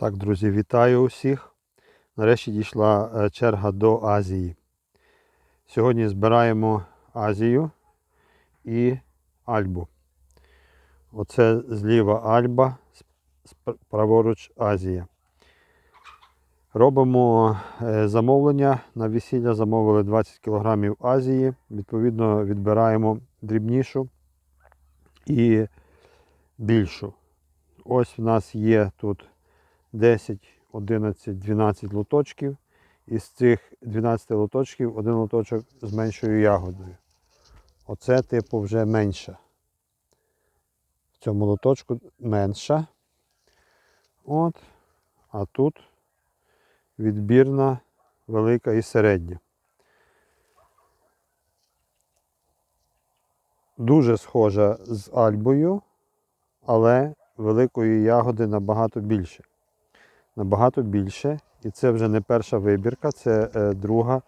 Так, друзі, вітаю усіх. Нарешті дійшла е, черга до Азії. Сьогодні збираємо Азію і Альбу. Оце зліва Альба, праворуч Азія. Робимо е, замовлення. На весілля замовили 20 кг Азії. Відповідно, відбираємо дрібнішу і більшу. Ось в нас є тут 10, 11, 12 лоточків. Із цих 12 лоточків один лоточок з меншою ягодою. Оце, типу, вже менша. В цьому лоточку менша. От. А тут відбірна, велика і середня. Дуже схожа з альбою, але великої ягоди набагато більше. Набагато більше. І це вже не перша вибірка, це е, друга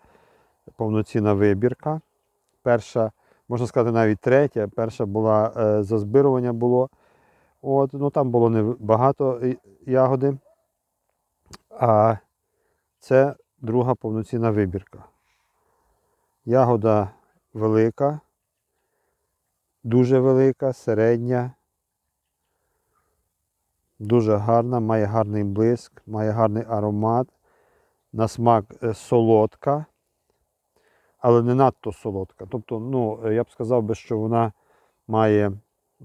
повноцінна вибірка. Перша, можна сказати, навіть третя. Перша була е, зазбирування було. От, ну, там було не багато і- ягоди. А це друга повноцінна вибірка. Ягода велика, дуже велика, середня, дуже гарна, має гарний блиск, має гарний аромат. На смак е, солодка, але не надто солодка. Тобто, ну, е, я б сказав би, що вона має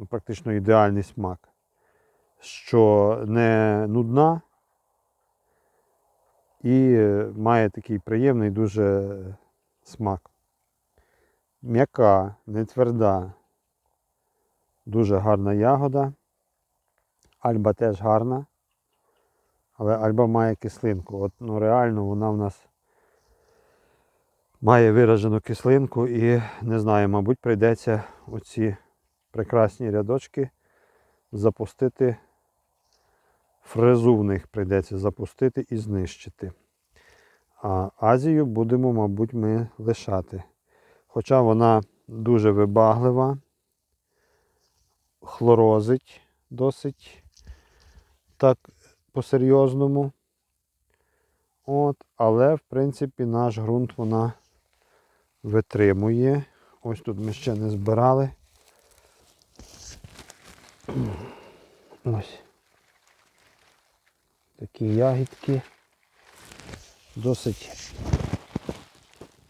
практично ідеальний смак, що не нудна і е, має такий приємний дуже смак. М'яка, не тверда, дуже гарна ягода. Альба теж гарна. Але альба має кислинку. От, ну, реально вона в нас має виражену кислинку і не знаю, мабуть, прийдеться оці прекрасні рядочки запустити. Фрезу в них прийдеться запустити і знищити. А Азію будемо, мабуть, ми лишати. Хоча вона дуже вибаглива, хлорозить досить так по-серйозному. От, але, в принципі, наш ґрунт вона витримує. Ось тут ми ще не збирали. Ось. Такі ягідки. Досить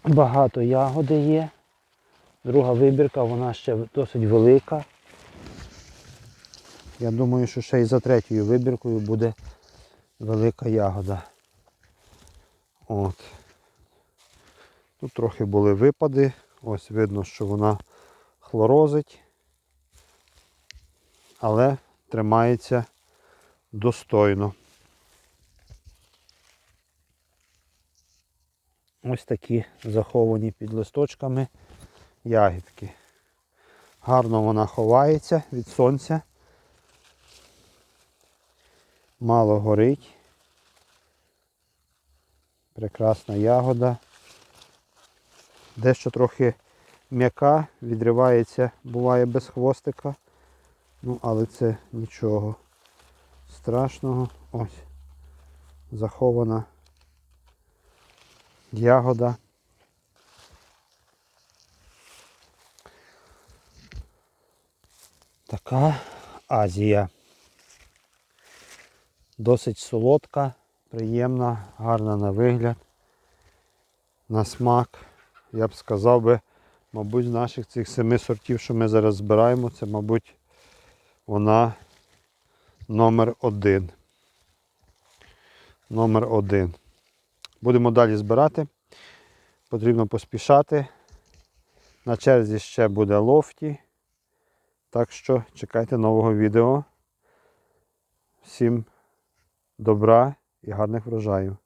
багато ягоди є. Друга вибірка, вона ще досить велика. Я думаю, що ще й за третьою вибіркою буде велика ягода. От. Тут трохи були випади. Ось видно, що вона хлорозить, але тримається достойно. Ось такі заховані під листочками ягідки. Гарно вона ховається від сонця. Мало горить. Прекрасна ягода. Дещо трохи м'яка, відривається, буває без хвостика. Ну, але це нічого страшного. Ось. Захована ягода. Така Азія. Досить солодка, приємна, гарна на вигляд, на смак. Я б сказав би, мабуть, з наших цих семи сортів, що ми зараз збираємо, це, мабуть, вона номер один. Номер один. Будемо далі збирати. Потрібно поспішати. На черзі ще буде лофті. Так що чекайте нового відео. Всім добра і гарних врожаїв.